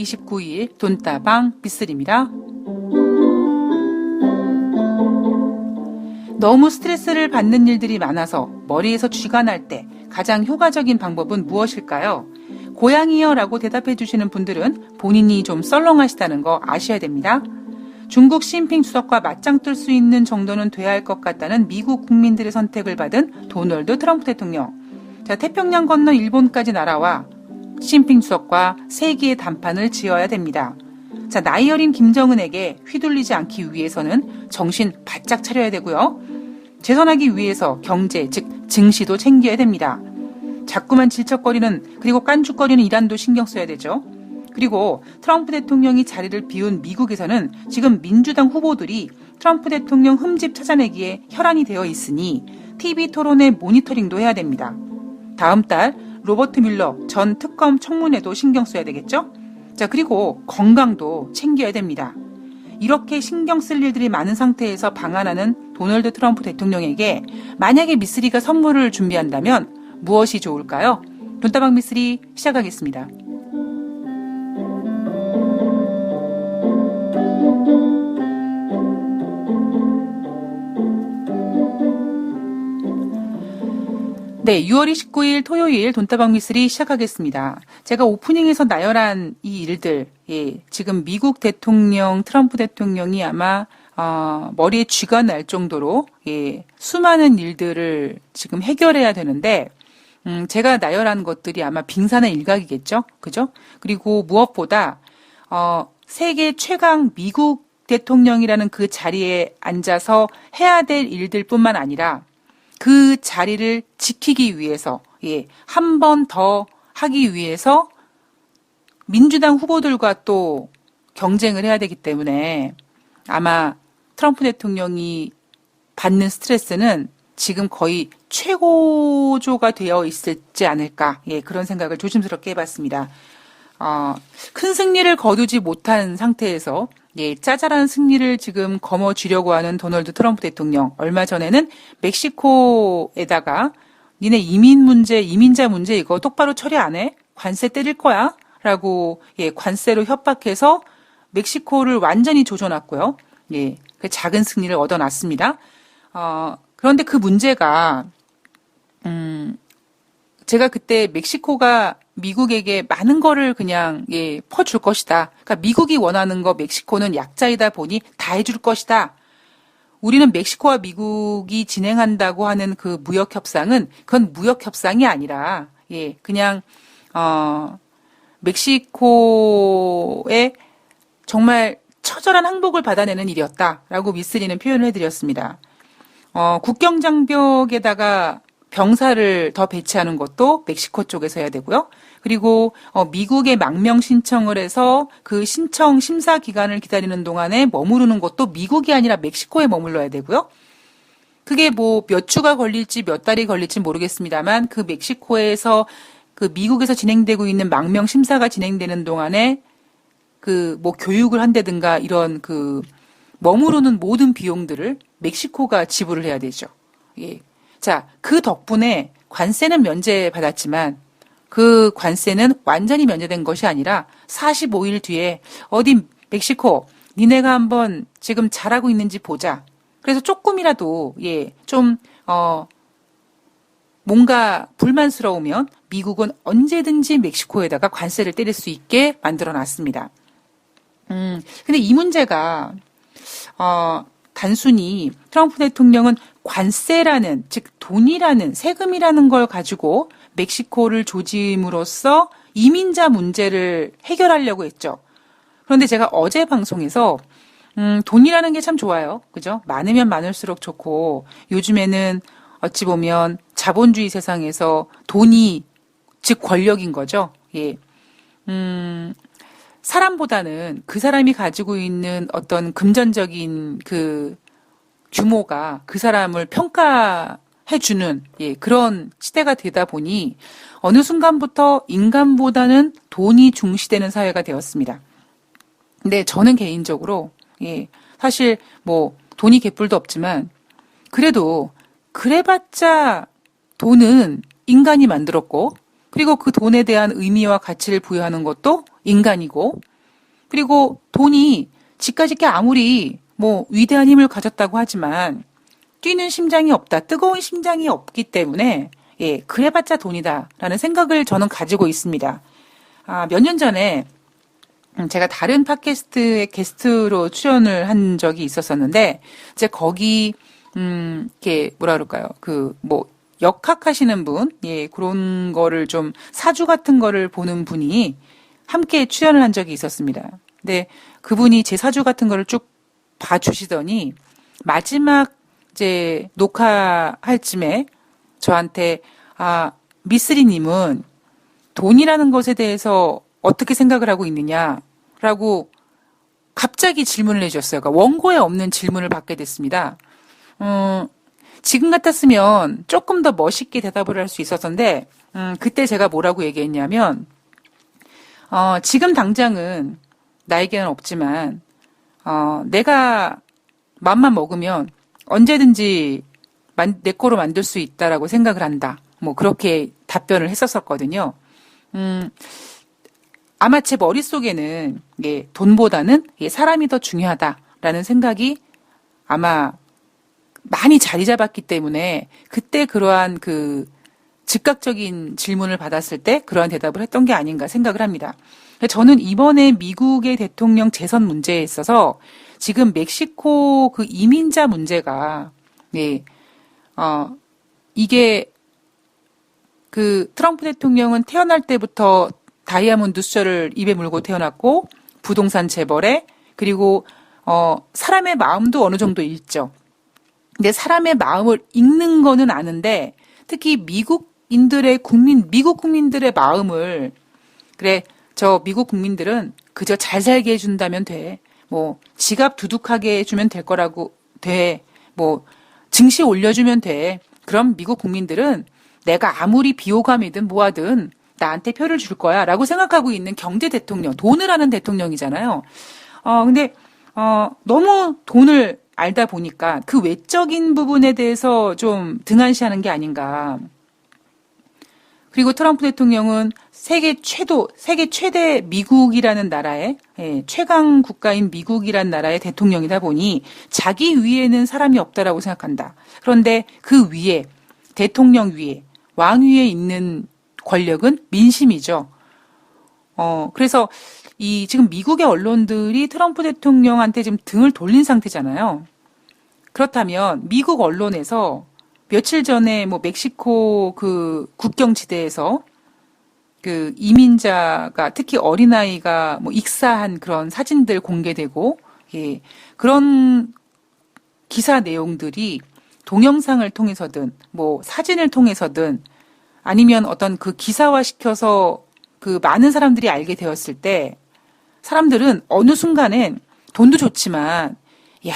29일 돈다방 미쓰리입니다. 너무 스트레스를 받는 일들이 많아서 머리에서 쥐가 날 때 가장 효과적인 방법은 무엇일까요? 고양이요 라고 대답해 주시는 분들은 본인이 좀 썰렁하시다는 거 아셔야 됩니다. 중국 시진핑 주석과 맞짱 뜰 수 있는 정도는 돼야 할 것 같다는 미국 국민들의 선택을 받은 도널드 트럼프 대통령. 자, 태평양 건너 일본까지 날아와 시진핑 주석과 세기의 단판을 지어야 됩니다. 자, 나이 어린 김정은에게 휘둘리지 않기 위해서는 정신 바짝 차려야 되고요. 재선하기 위해서 경제, 즉 증시도 챙겨야 됩니다. 자꾸만 질척거리는 그리고 깐죽거리는 이란도 신경 써야 되죠. 그리고 트럼프 대통령이 자리를 비운 미국에서는 지금 민주당 후보들이 트럼프 대통령 흠집 찾아내기에 혈안이 되어 있으니 TV 토론의 모니터링도 해야 됩니다. 다음 달 로버트 뮬러 전 특검 청문회도 신경 써야 되겠죠? 자, 그리고 건강도 챙겨야 됩니다. 이렇게 신경 쓸 일들이 많은 상태에서 방한하는 도널드 트럼프 대통령에게 만약에 미쓰리가 선물을 준비한다면 무엇이 좋을까요? 돈다방 미쓰리 시작하겠습니다. 네, 6월 29일 토요일 돈다방 미쓰리 시작하겠습니다. 제가 오프닝에서 나열한 이 일들, 예, 지금 미국 대통령, 트럼프 대통령이 아마 어, 머리에 쥐가 날 정도로 예, 수많은 일들을 지금 해결해야 되는데 음, 제가 나열한 것들이 아마 빙산의 일각이겠죠, 그죠? 그리고 무엇보다 어, 세계 최강 미국 대통령이라는 그 자리에 앉아서 해야 될 일들뿐만 아니라 그 자리를 지키기 위해서 예, 한 번 더 하기 위해서 민주당 후보들과 또 경쟁을 해야 되기 때문에 아마 트럼프 대통령이 받는 스트레스는 지금 거의 최고조가 되어 있을지 않을까 예, 그런 생각을 조심스럽게 해봤습니다. 어, 큰 승리를 거두지 못한 상태에서 예, 짜잘한 승리를 지금 거머쥐려고 하는 도널드 트럼프 대통령. 얼마 전에는 멕시코에다가 니네 이민 문제, 이민자 문제 이거 똑바로 처리 안 해? 관세 때릴 거야? 라고 예, 관세로 협박해서 멕시코를 완전히 조져놨고요. 예, 그 작은 승리를 얻어놨습니다. 어, 그런데 그 문제가 음, 제가 그때 멕시코가 미국에게 많은 거를 그냥 예, 퍼줄 것이다. 그러니까 미국이 원하는 거 멕시코는 약자이다 보니 다 해줄 것이다. 우리는 멕시코와 미국이 진행한다고 하는 그 무역 협상은 그건 무역 협상이 아니라 예, 그냥 어 멕시코의 정말 처절한 항복을 받아내는 일이었다라고 미스리는 표현을 해드렸습니다. 어, 국경 장벽에다가 병사를 더 배치하는 것도 멕시코 쪽에서 해야 되고요. 그리고 어, 미국에 망명 신청을 해서 그 신청 심사 기간을 기다리는 동안에 머무르는 것도 미국이 아니라 멕시코에 머물러야 되고요. 그게 뭐 몇 주가 걸릴지 몇 달이 걸릴지 모르겠습니다만 그 멕시코에서 그 미국에서 진행되고 있는 망명 심사가 진행되는 동안에 그 뭐 교육을 한다든가 이런 그 머무르는 모든 비용들을 멕시코가 지불을 해야 되죠. 예. 자, 그 덕분에 관세는 면제 받았지만 그 관세는 완전히 면제된 것이 아니라 45일 뒤에 어디 멕시코 니네가 한번 지금 잘하고 있는지 보자. 그래서 조금이라도 예, 좀 어, 뭔가 불만스러우면 미국은 언제든지 멕시코에다가 관세를 때릴 수 있게 만들어 놨습니다. 음, 근데 이 문제가 어, 단순히 트럼프 대통령은 관세라는 즉 돈이라는 세금이라는 걸 가지고 멕시코를 조짐으로써 이민자 문제를 해결하려고 했죠. 그런데 제가 어제 방송에서 음, 돈이라는 게 참 좋아요. 그죠? 많으면 많을수록 좋고 요즘에는 어찌 보면 자본주의 세상에서 돈이 즉 권력인 거죠. 예. 음, 사람보다는 그 사람이 가지고 있는 어떤 금전적인 그 규모가 그 사람을 평가해주는 예, 그런 시대가 되다 보니 어느 순간부터 인간보다는 돈이 중시되는 사회가 되었습니다. 근데 저는 개인적으로 예, 사실 뭐 돈이 개뿔도 없지만 그래도 그래봤자 돈은 인간이 만들었고 그리고 그 돈에 대한 의미와 가치를 부여하는 것도 인간이고 그리고 돈이 집까짓게 아무리 뭐 위대한 힘을 가졌다고 하지만 뛰는 심장이 없다, 뜨거운 심장이 없기 때문에 예, 그래봤자 돈이다라는 생각을 저는 가지고 있습니다. 아, 몇 년 전에 음, 제가 다른 팟캐스트의 게스트로 출연을 한 적이 있었었는데 이제 거기 음, 이게 뭐라 그럴까요? 그 뭐 역학하시는 분, 예, 그런 거를 좀 사주 같은 거를 보는 분이 함께 출연을 한 적이 있었습니다. 근데 그분이 제 사주 같은 거를 쭉 봐주시더니 마지막 이제 녹화할 쯤에 저한테 아 미스리님은 돈이라는 것에 대해서 어떻게 생각을 하고 있느냐라고 갑자기 질문을 해주셨어요. 그러니까 원고에 없는 질문을 받게 됐습니다. 음, 지금 같았으면 조금 더 멋있게 대답을 할 수 있었는데 음, 그때 제가 뭐라고 얘기했냐면 어, 지금 당장은 나에게는 없지만 어, 내가 맘만 먹으면 언제든지 만, 내 거로 만들 수 있다라고 생각을 한다. 뭐 그렇게 답변을 했었었거든요. 음, 아마 제 머릿속에는 예, 돈보다는 예, 사람이 더 중요하다라는 생각이 아마 많이 자리 잡았기 때문에 그때 그러한 그 즉각적인 질문을 받았을 때 그러한 대답을 했던 게 아닌가 생각을 합니다. 저는 이번에 미국의 대통령 재선 문제에 있어서 지금 멕시코 그 이민자 문제가 네, 어, 이게 그 트럼프 대통령은 태어날 때부터 다이아몬드 수저를 입에 물고 태어났고 부동산 재벌에 그리고 어 사람의 마음도 어느 정도 읽죠. 근데 사람의 마음을 읽는 거는 아는데 특히 미국 인들의 국민 미국 국민들의 마음을 그래 저 미국 국민들은 그저 잘 살게 해준다면 돼. 뭐 지갑 두둑하게 해주면 될 거라고 돼. 뭐 증시 올려주면 돼. 그럼 미국 국민들은 내가 아무리 비호감이든 뭐하든 나한테 표를 줄 거야 라고 생각하고 있는 경제 대통령, 돈을 하는 대통령이잖아요. 어, 근데, 어, 너무 돈을 알다 보니까 그 외적인 부분에 대해서 좀 등한시하는 게 아닌가. 그리고 트럼프 대통령은 세계 최도, 세계 최대 미국이라는 나라의, 예, 최강 국가인 미국이라는 나라의 대통령이다 보니 자기 위에는 사람이 없다라고 생각한다. 그런데 그 위에, 대통령 위에, 왕 위에 있는 권력은 민심이죠. 어, 그래서 이 지금 미국의 언론들이 트럼프 대통령한테 지금 등을 돌린 상태잖아요. 그렇다면 미국 언론에서 며칠 전에 뭐 멕시코 그 국경 지대에서 그 이민자가 특히 어린아이가 뭐 익사한 그런 사진들 공개되고 예, 그런 기사 내용들이 동영상을 통해서든 뭐 사진을 통해서든 아니면 어떤 그 기사화 시켜서 그 많은 사람들이 알게 되었을 때 사람들은 어느 순간엔 돈도 좋지만 야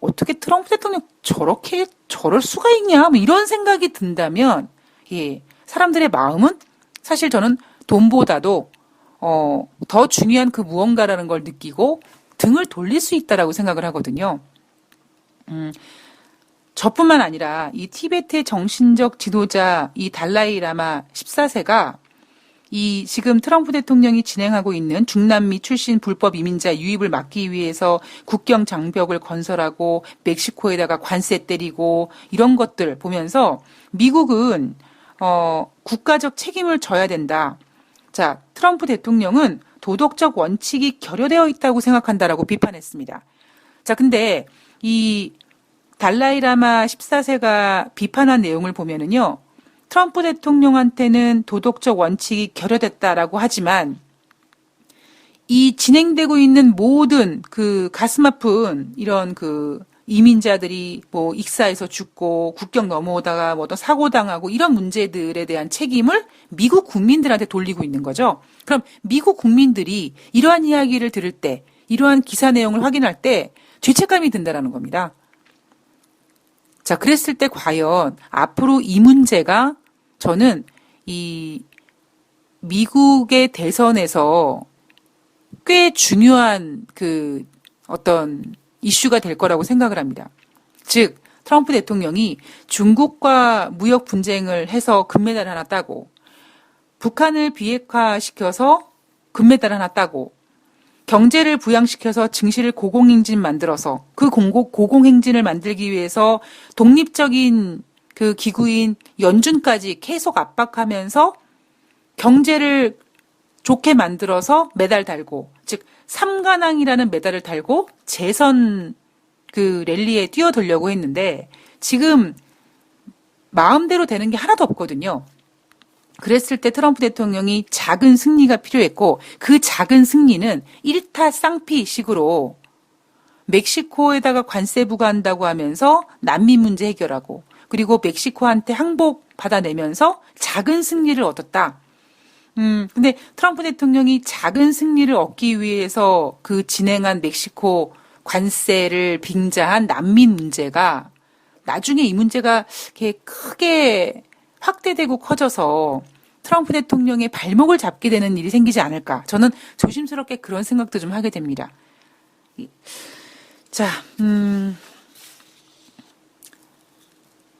어떻게 트럼프 대통령 저렇게 저럴 수가 있냐 뭐 이런 생각이 든다면 예 사람들의 마음은 사실 저는 돈보다도 어, 더 중요한 그 무언가라는 걸 느끼고 등을 돌릴 수 있다라고 생각을 하거든요. 음, 저뿐만 아니라 이 티베트의 정신적 지도자 이 달라이 라마 14세가 이 지금 트럼프 대통령이 진행하고 있는 중남미 출신 불법 이민자 유입을 막기 위해서 국경 장벽을 건설하고 멕시코에다가 관세 때리고 이런 것들 보면서 미국은 어 국가적 책임을 져야 된다. 자, 트럼프 대통령은 도덕적 원칙이 결여되어 있다고 생각한다라고 비판했습니다. 자, 근데 이 달라이라마 14세가 비판한 내용을 보면은요. 트럼프 대통령한테는 도덕적 원칙이 결여됐다라고 하지만 이 진행되고 있는 모든 그 가슴 아픈 이런 그 이민자들이 뭐 익사해서 죽고 국경 넘어오다가 뭐 어떤 사고 당하고 이런 문제들에 대한 책임을 미국 국민들한테 돌리고 있는 거죠. 그럼 미국 국민들이 이러한 이야기를 들을 때 이러한 기사 내용을 확인할 때 죄책감이 든다라는 겁니다. 자, 그랬을 때 과연 앞으로 이 문제가 저는 이 미국의 대선에서 꽤 중요한 그 어떤 이슈가 될 거라고 생각을 합니다. 즉, 트럼프 대통령이 중국과 무역 분쟁을 해서 금메달 하나 따고 북한을 비핵화시켜서 금메달 하나 따고 경제를 부양시켜서 증시를 고공행진 만들어서 그 공고, 고공행진을 만들기 위해서 독립적인 그 기구인 연준까지 계속 압박하면서 경제를 좋게 만들어서 메달 달고 즉 삼관왕이라는 메달을 달고 재선 그 랠리에 뛰어들려고 했는데 지금 마음대로 되는 게 하나도 없거든요. 그랬을 때 트럼프 대통령이 작은 승리가 필요했고 그 작은 승리는 1타 쌍피 식으로 멕시코에다가 관세 부과한다고 하면서 난민 문제 해결하고 그리고 멕시코한테 항복 받아내면서 작은 승리를 얻었다. 음, 근데 트럼프 대통령이 작은 승리를 얻기 위해서 그 진행한 멕시코 관세를 빙자한 난민 문제가 나중에 이 문제가 이렇게 크게 확대되고 커져서 트럼프 대통령의 발목을 잡게 되는 일이 생기지 않을까. 저는 조심스럽게 그런 생각도 좀 하게 됩니다. 자, 음,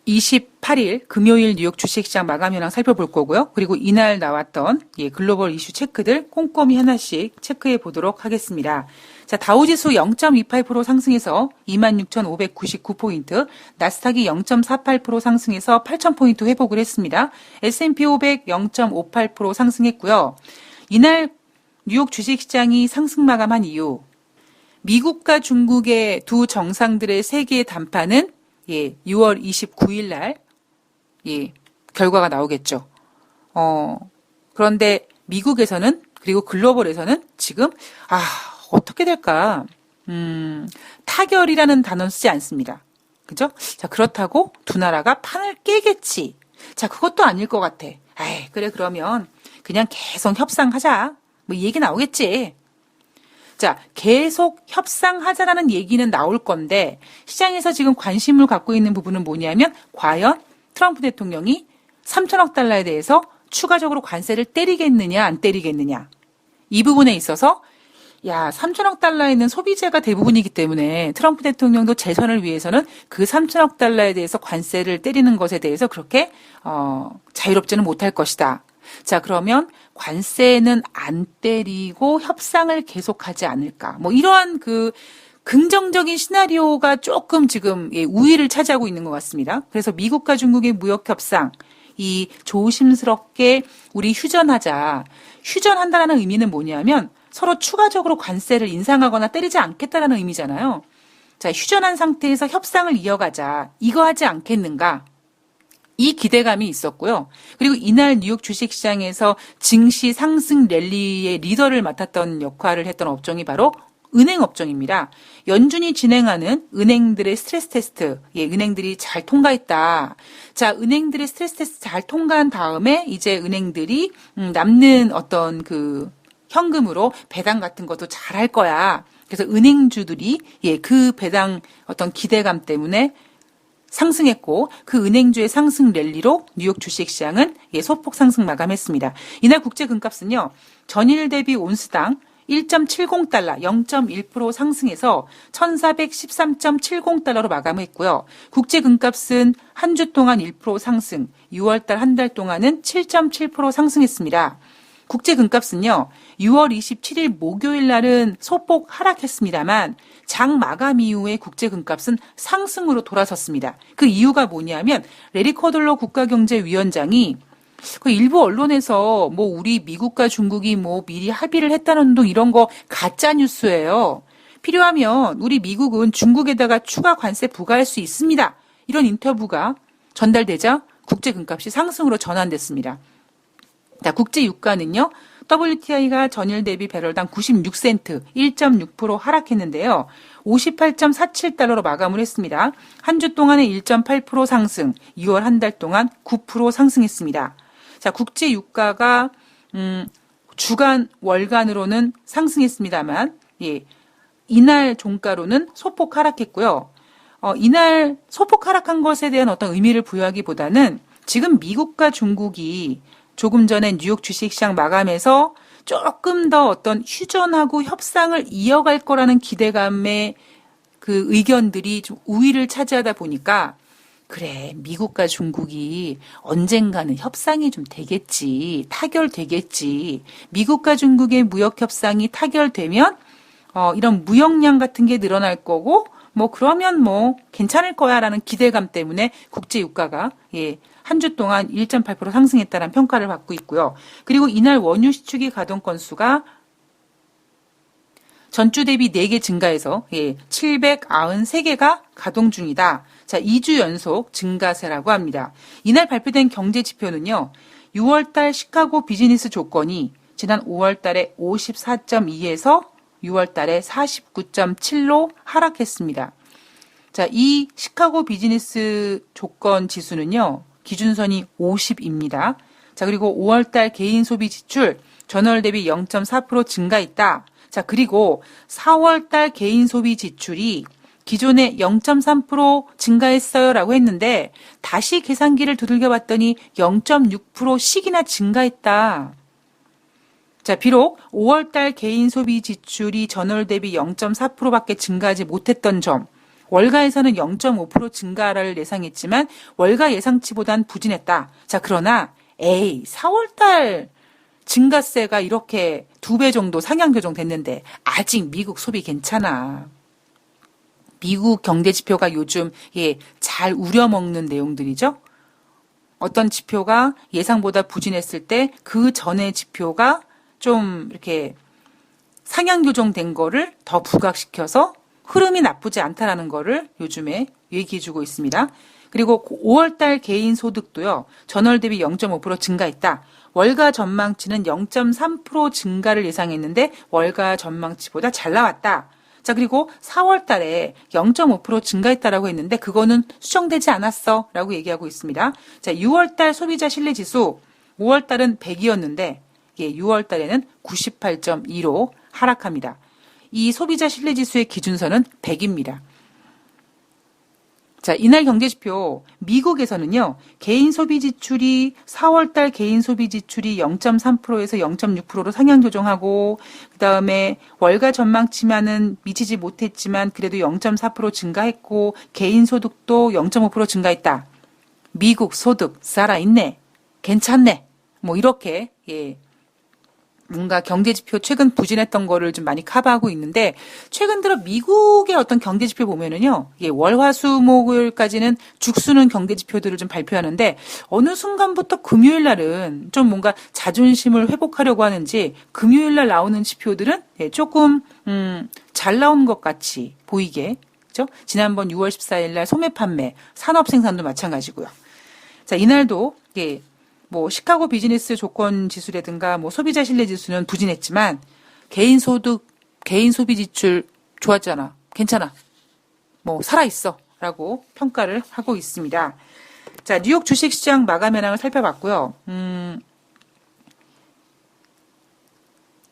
28일 금요일 뉴욕 주식시장 마감 현황 살펴볼 거고요. 그리고 이날 나왔던 예, 글로벌 이슈 체크들 꼼꼼히 하나씩 체크해 보도록 하겠습니다. 자, 다우지수 0.28% 상승해서 26,599포인트, 나스닥이 0.48% 상승해서 8,000포인트 회복을 했습니다. S&P 500 0.58% 상승했고요. 이날 뉴욕 주식시장이 상승 마감한 이유, 미국과 중국의 두 정상들의 세계 담판은 예, 6월 29일 날 예, 결과가 나오겠죠. 어, 그런데 미국에서는 그리고 글로벌에서는 지금 아, 어떻게 될까? 음, 타결이라는 단어는 쓰지 않습니다. 그죠? 자, 그렇다고 두 나라가 판을 깨겠지. 자, 그것도 아닐 것 같아. 에이, 그래, 그러면 그냥 계속 협상하자. 뭐, 얘기 나오겠지. 자, 계속 협상하자라는 얘기는 나올 건데, 시장에서 지금 관심을 갖고 있는 부분은 뭐냐면, 과연 트럼프 대통령이 3천억 달러에 대해서 추가적으로 관세를 때리겠느냐, 안 때리겠느냐. 이 부분에 있어서 야, 3천억 달러에는 소비재가 대부분이기 때문에 트럼프 대통령도 재선을 위해서는 그 3천억 달러에 대해서 관세를 때리는 것에 대해서 그렇게 어, 자유롭지는 못할 것이다. 자, 그러면 관세는 안 때리고 협상을 계속하지 않을까. 뭐 이러한 그 긍정적인 시나리오가 조금 지금 예, 우위를 차지하고 있는 것 같습니다. 그래서 미국과 중국의 무역 협상 이 조심스럽게 우리 휴전하자. 휴전한다라는 의미는 뭐냐면 서로 추가적으로 관세를 인상하거나 때리지 않겠다라는 의미잖아요. 자, 휴전한 상태에서 협상을 이어가자. 이거 하지 않겠는가? 이 기대감이 있었고요. 그리고 이날 뉴욕 주식시장에서 증시 상승 랠리의 리더를 맡았던 역할을 했던 업종이 바로 은행 업종입니다. 연준이 진행하는 은행들의 스트레스 테스트, 예, 은행들이 잘 통과했다. 자, 은행들의 스트레스 테스트 잘 통과한 다음에 이제 은행들이 음, 남는 어떤 그 현금으로 배당 같은 것도 잘 할 거야. 그래서 은행주들이 예, 그 배당 어떤 기대감 때문에 상승했고 그 은행주의 상승 랠리로 뉴욕 주식시장은 예, 소폭 상승 마감했습니다. 이날 국제 금값은요. 전일 대비 온스당 1.70달러 0.1% 상승해서 1413.70달러로 마감했고요. 국제 금값은 한 주 동안 1% 상승, 6월달 한 달 동안은 7.7% 상승했습니다. 국제 금값은요. 6월 27일 목요일 날은 소폭 하락했습니다만 장 마감 이후에 국제 금값은 상승으로 돌아섰습니다. 그 이유가 뭐냐면 레리 코들러 국가경제위원장이 그 일부 언론에서 뭐 우리 미국과 중국이 뭐 미리 합의를 했다는 등 이런 거 가짜 뉴스예요. 필요하면 우리 미국은 중국에다가 추가 관세 부과할 수 있습니다. 이런 인터뷰가 전달되자 국제 금값이 상승으로 전환됐습니다. 자, 국제 유가는요. WTI가 전일 대비 배럴당 96센트, 1.6% 하락했는데요. 58.47달러로 마감을 했습니다. 한 주 동안에 1.8% 상승, 2월 한 달 동안 9% 상승했습니다. 자, 국제 유가가 음, 주간 월간으로는 상승했습니다만, 예, 이날 종가로는 소폭 하락했고요. 어, 이날 소폭 하락한 것에 대한 어떤 의미를 부여하기보다는 지금 미국과 중국이 조금 전에 뉴욕 주식시장 마감에서 조금 더 어떤 휴전하고 협상을 이어갈 거라는 기대감의 그 의견들이 좀 우위를 차지하다 보니까 그래, 미국과 중국이 언젠가는 협상이 좀 되겠지, 타결되겠지. 미국과 중국의 무역 협상이 타결되면 어, 이런 무역량 같은 게 늘어날 거고 뭐 그러면 뭐 괜찮을 거야라는 기대감 때문에 국제 유가가 예, 한 주 동안 1.8% 상승했다는 평가를 받고 있고요. 그리고 이날 원유 시축이 가동 건수가 전주 대비 4개 증가해서 예, 793개가 가동 중이다. 자, 2주 연속 증가세라고 합니다. 이날 발표된 경제 지표는요. 6월 달 시카고 비즈니스 조건이 지난 5월 달에 54.2에서 6월 달에 49.7로 하락했습니다. 자, 이 시카고 비즈니스 조건 지수는요. 기준선이 50입니다. 자, 그리고 5월달 개인 소비 지출 전월 대비 0.4% 증가했다. 자, 그리고 4월달 개인 소비 지출이 기존에 0.3% 증가했어요라고 했는데 다시 계산기를 두들겨 봤더니 0.6%씩이나 증가했다. 자, 비록 5월달 개인 소비 지출이 전월 대비 0.4%밖에 증가하지 못했던 점, 월가에서는 0.5% 증가를 예상했지만 월가 예상치보단 부진했다. 자, 그러나 에이, 4월 달 증가세가 이렇게 두 배 정도 상향 조정됐는데 아직 미국 소비 괜찮아. 미국 경제 지표가 요즘 예, 잘 우려먹는 내용들이죠. 어떤 지표가 예상보다 부진했을 때 그 전의 지표가 좀 이렇게 상향 조정된 거를 더 부각시켜서 흐름이 나쁘지 않다라는 거를 요즘에 얘기해 주고 있습니다. 그리고 5월달 개인 소득도요. 전월 대비 0.5% 증가했다. 월가 전망치는 0.3% 증가를 예상했는데 월가 전망치보다 잘 나왔다. 자, 그리고 4월 달에 0.5% 증가했다라고 했는데 그거는 수정되지 않았어. 라고 얘기하고 있습니다. 자, 6월 달 소비자 신뢰 지수 5월 달은 100이었는데 예, 6월 달에는 98.2로 하락합니다. 이 소비자 신뢰 지수의 기준선은 100입니다. 자, 이날 경제지표 미국에서는요. 개인 소비 지출이 4월 달 개인 소비 지출이 0.3%에서 0.6%로 상향 조정하고 그다음에 월가 전망치만은 미치지 못했지만 그래도 0.4% 증가했고 개인 소득도 0.5% 증가했다. 미국 소득 살아 있네. 괜찮네. 뭐 이렇게 예. 뭔가 경제 지표 최근 부진했던 거를 좀 많이 커버하고 있는데 최근 들어 미국의 어떤 경제 지표 보면은요 예, 월화수목일까지는 죽수는 경제 지표들을 좀 발표하는데 어느 순간부터 금요일 날은 좀 뭔가 자존심을 회복하려고 하는지 금요일 날 나오는 지표들은 예, 조금 음, 잘 나온 것 같이 보이게 그죠? 지난번 6월 14일 날 소매 판매 산업 생산도 마찬가지고요. 자 이날도 예, 뭐 시카고 비즈니스 조건 지수라든가 뭐 소비자 신뢰 지수는 부진했지만 개인 소득, 개인 소비 지출 좋았잖아. 괜찮아. 뭐 살아 있어 라고 평가를 하고 있습니다. 자, 뉴욕 주식 시장 마감 현황을 살펴봤고요. 음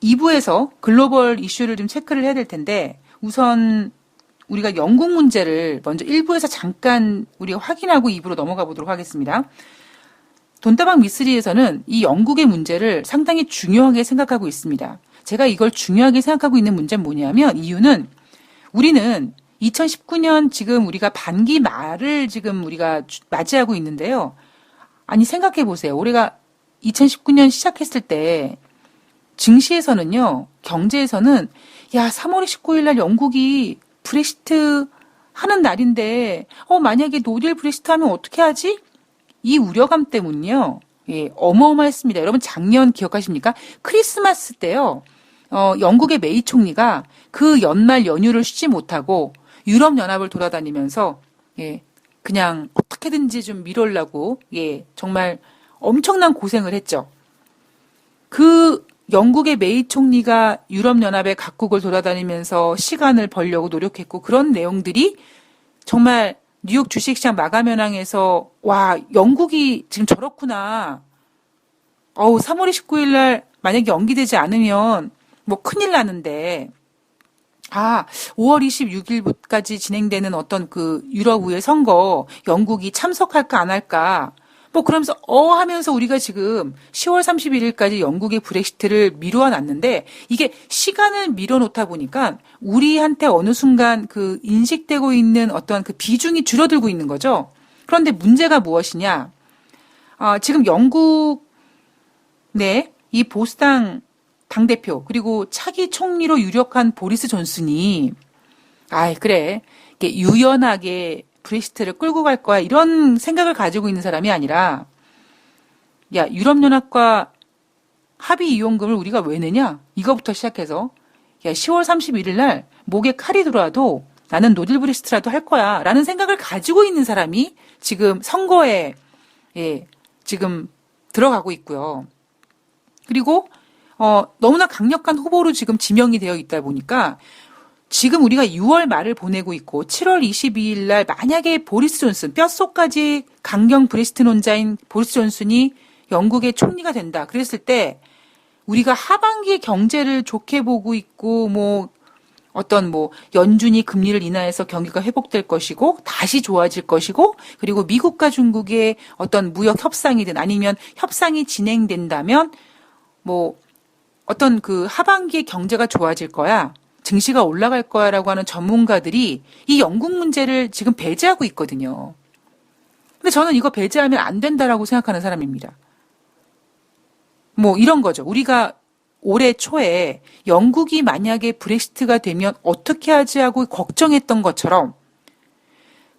2부에서 글로벌 이슈를 좀 체크를 해야 될 텐데 우선 우리가 영국 문제를 먼저 1부에서 잠깐 우리가 확인하고 2부로 넘어가 보도록 하겠습니다. 돈다방 미스리에서는 이 영국의 문제를 상당히 중요하게 생각하고 있습니다. 제가 이걸 중요하게 생각하고 있는 문제는 뭐냐면 이유는 우리는 2019년 지금 우리가 반기 말을 지금 우리가 맞이하고 있는데요. 아니 생각해 보세요. 우리가 2019년 시작했을 때 증시에서는요. 경제에서는 야 3월 19일 날 영국이 브렉시트 하는 날인데 어 만약에 노딜 브렉시트 하면 어떻게 하지? 이 우려감 때문요. 예, 어마어마했습니다. 여러분 작년 기억하십니까? 크리스마스 때요. 어, 영국의 메이 총리가 그 연말 연휴를 쉬지 못하고 유럽 연합을 돌아다니면서 예, 그냥 어떻게든지 좀 미뤄려고 예, 정말 엄청난 고생을 했죠. 그 영국의 메이 총리가 유럽 연합의 각국을 돌아다니면서 시간을 벌려고 노력했고 그런 내용들이 정말 뉴욕 주식시장 마감 현황에서 와 영국이 지금 저렇구나. 어우 3월 29일 날 만약에 연기되지 않으면 뭐 큰일 나는데 아 5월 26일까지 진행되는 어떤 그 유럽 의회 선거 영국이 참석할까 안 할까 뭐 그러면서 어 하면서 우리가 지금 10월 31일까지 영국의 브렉시트를 미루어 놨는데 이게 시간을 미뤄 놓다 보니까 우리한테 어느 순간 그 인식되고 있는 어떤 그 비중이 줄어들고 있는 거죠. 그런데 문제가 무엇이냐? 아, 지금 영국 네, 이 보수당 당대표, 그리고 차기 총리로 유력한 보리스 존슨이, 아이, 그래. 이게 유연하게 브렉시트를 끌고 갈 거야. 이런 생각을 가지고 있는 사람이 아니라, 야, 유럽연합과 합의 이용금을 우리가 왜 내냐? 이거부터 시작해서, 야, 10월 31일 날 목에 칼이 들어와도 나는 노딜 브렉시트라도 할 거야. 라는 생각을 가지고 있는 사람이 지금 선거에, 예, 지금 들어가고 있고요. 그리고 어, 너무나 강력한 후보로 지금 지명이 되어 있다 보니까 지금 우리가 6월 말을 보내고 있고 7월 22일 날 만약에 보리스 존슨 뼛속까지 강경 브레스트 논자인 보리스 존슨이 영국의 총리가 된다. 그랬을 때 우리가 하반기의 경제를 좋게 보고 있고 뭐 어떤 뭐 연준이 금리를 인하해서 경기가 회복될 것이고 다시 좋아질 것이고 그리고 미국과 중국의 어떤 무역 협상이든 아니면 협상이 진행된다면 뭐 어떤 그 하반기에 경제가 좋아질 거야. 증시가 올라갈 거야라고 하는 전문가들이 이 영국 문제를 지금 배제하고 있거든요. 근데 저는 이거 배제하면 안 된다라고 생각하는 사람입니다. 뭐 이런 거죠. 우리가 올해 초에 영국이 만약에 브렉시트가 되면 어떻게 하지 하고 걱정했던 것처럼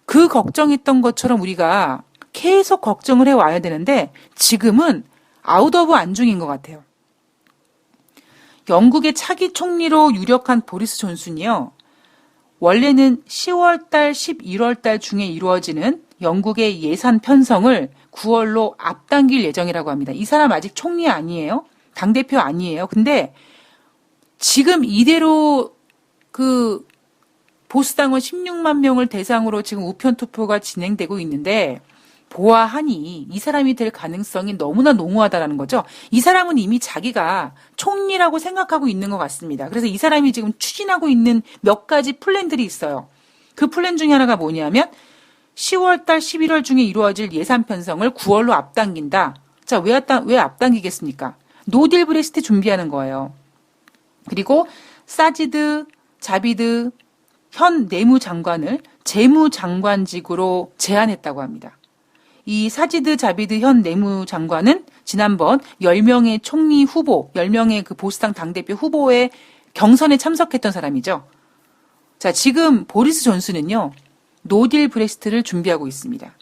그 걱정했던 것처럼 우리가 계속 걱정을 해 와야 되는데 지금은 아웃 오브 안중인 것 같아요. 영국의 차기 총리로 유력한 보리스 존슨이요. 원래는 10월달, 11월달 중에 이루어지는 영국의 예산 편성을 9월로 앞당길 예정이라고 합니다. 이 사람 아직 총리 아니에요. 당대표 아니에요. 근데 지금 이대로 그 보수당원 16만 명을 대상으로 지금 우편 투표가 진행되고 있는데 보아하니 이 사람이 될 가능성이 너무나 농후하다라는 거죠. 이 사람은 이미 자기가 총리라고 생각하고 있는 것 같습니다. 그래서 이 사람이 지금 추진하고 있는 몇 가지 플랜들이 있어요. 그 플랜 중에 하나가 뭐냐면 10월 달 11월 중에 이루어질 예산 편성을 9월로 앞당긴다. 자, 왜, 앞당, 왜 앞당기겠습니까? 노딜 브레스트 준비하는 거예요. 그리고 사지드, 자비드 현 내무장관을 재무장관직으로 제안했다고 합니다. 이 사지드 자비드 현 내무장관은 지난번 10명의 총리 후보, 10명의 그 보수당 당대표 후보의 경선에 참석했던 사람이죠. 자, 지금 보리스 존슨은요, 노딜 브레스트를 준비하고 있습니다.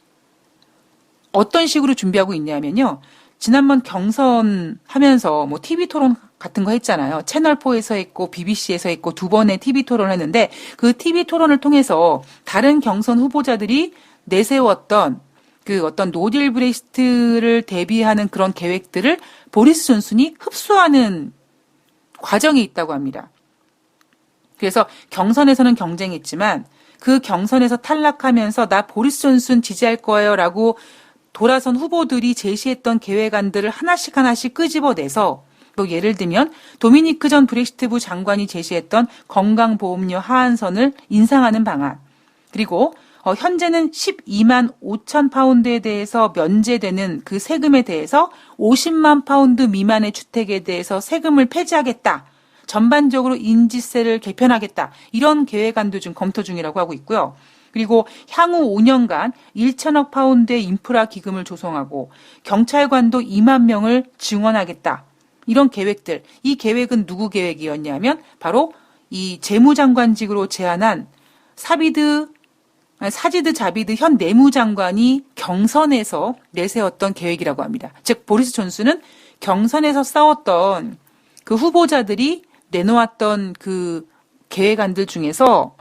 어떤 식으로 준비하고 있냐면요. 지난번 경선 하면서 뭐 TV 토론 같은 거 했잖아요. 채널4에서 했고 BBC에서 했고 두 번의 TV 토론을 했는데 그 TV 토론을 통해서 다른 경선 후보자들이 내세웠던 그 어떤 노딜 브레스트를 대비하는 그런 계획들을 보리스 존슨이 흡수하는 과정이 있다고 합니다. 그래서 경선에서는 경쟁했지만 그 경선에서 탈락하면서 나 보리스 존슨 지지할 거예요라고 돌아선 후보들이 제시했던 계획안들을 하나씩 하나씩 끄집어내서 또 예를 들면 도미니크 전 브렉시트부 장관이 제시했던 건강보험료 하한선을 인상하는 방안 그리고 어, 현재는 12만 5천 파운드에 대해서 면제되는 그 세금에 대해서 50만 파운드 미만의 주택에 대해서 세금을 폐지하겠다. 전반적으로 인지세를 개편하겠다. 이런 계획안도 좀 검토 중이라고 하고 있고요. 그리고 향후 5년간 1천억 파운드의 인프라 기금을 조성하고 경찰관도 2만 명을 증원하겠다. 이런 계획들. 이 계획은 누구 계획이었냐면 바로 이 재무장관직으로 제안한 사비드 사지드 자비드 현 내무장관이 경선에서 내세웠던 계획이라고 합니다. 즉 보리스 존슨은 경선에서 싸웠던 그 후보자들이 내놓았던 그 계획안들 중에서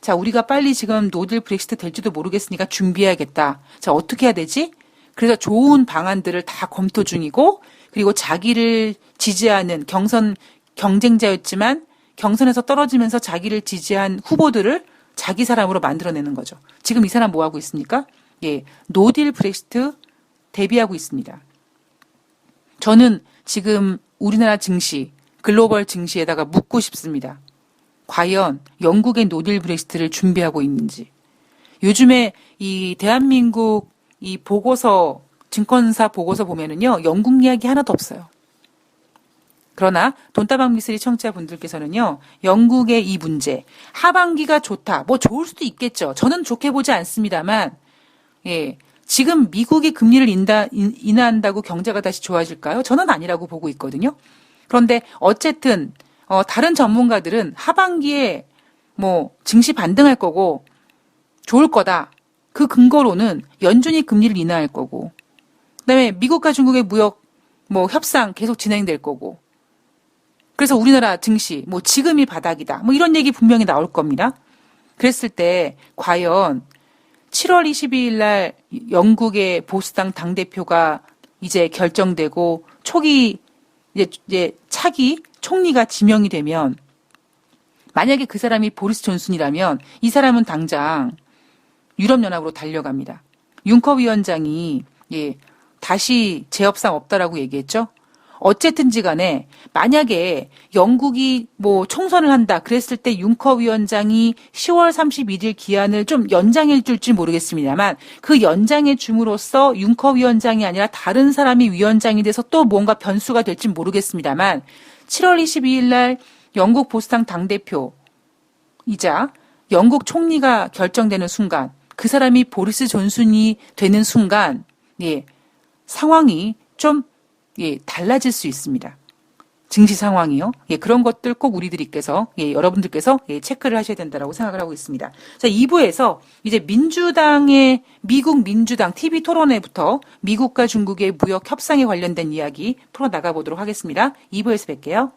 자 우리가 빨리 지금 노딜 브렉시트 될지도 모르겠으니까 준비해야겠다. 자 어떻게 해야 되지? 그래서 좋은 방안들을 다 검토 중이고 그리고 자기를 지지하는 경선 경쟁자였지만 경선에서 떨어지면서 자기를 지지한 후보들을 자기 사람으로 만들어내는 거죠. 지금 이 사람 뭐 하고 있습니까? 예, 노딜 브렉시트 대비하고 있습니다. 저는 지금 우리나라 증시, 글로벌 증시에다가 묻고 싶습니다. 과연 영국의 노딜 브렉시트를 준비하고 있는지. 요즘에 이 대한민국 이 보고서, 증권사 보고서 보면은요, 영국 이야기 하나도 없어요. 그러나 돈다방 미스리 청취자분들께서는요. 영국의 이 문제 하반기가 좋다. 뭐 좋을 수도 있겠죠. 저는 좋게 보지 않습니다만 예. 지금 미국이 금리를 인다, 인하한다고 경제가 다시 좋아질까요? 저는 아니라고 보고 있거든요. 그런데 어쨌든 어, 다른 전문가들은 하반기에 뭐 증시 반등할 거고 좋을 거다. 그 근거로는 연준이 금리를 인하할 거고, 그다음에 미국과 중국의 무역 뭐 협상 계속 진행될 거고, 그래서 우리나라 증시 뭐 지금이 바닥이다. 뭐 이런 얘기 분명히 나올 겁니다. 그랬을 때 과연 7월 22일 날 영국의 보수당 당대표가 이제 결정되고 초기 이제, 이제 차기 총리가 지명이 되면 만약에 그 사람이 보리스 존슨이라면 이 사람은 당장 유럽연합으로 달려갑니다. 윤커 위원장이 예, 다시 재협상 없다라고 얘기했죠. 어쨌든지 간에 만약에 영국이 뭐 총선을 한다 그랬을 때 윤커 위원장이 10월 31일 기한을 좀 연장해 줄지 모르겠습니다만 그 연장해 줌으로써 윤커 위원장이 아니라 다른 사람이 위원장이 돼서 또 뭔가 변수가 될지 모르겠습니다만 7월 22일 날 영국 보수당 당대표이자 영국 총리가 결정되는 순간 그 사람이 보리스 존슨이 되는 순간 예, 상황이 좀 예, 달라질 수 있습니다. 증시 상황이요. 예, 그런 것들 꼭 우리들께서 예, 여러분들께서 예, 체크를 하셔야 된다라고 생각을 하고 있습니다. 자, 2부에서 이제 민주당의 미국 민주당 TV 토론회부터 미국과 중국의 무역 협상에 관련된 이야기 풀어 나가 보도록 하겠습니다. 2부에서 뵐게요.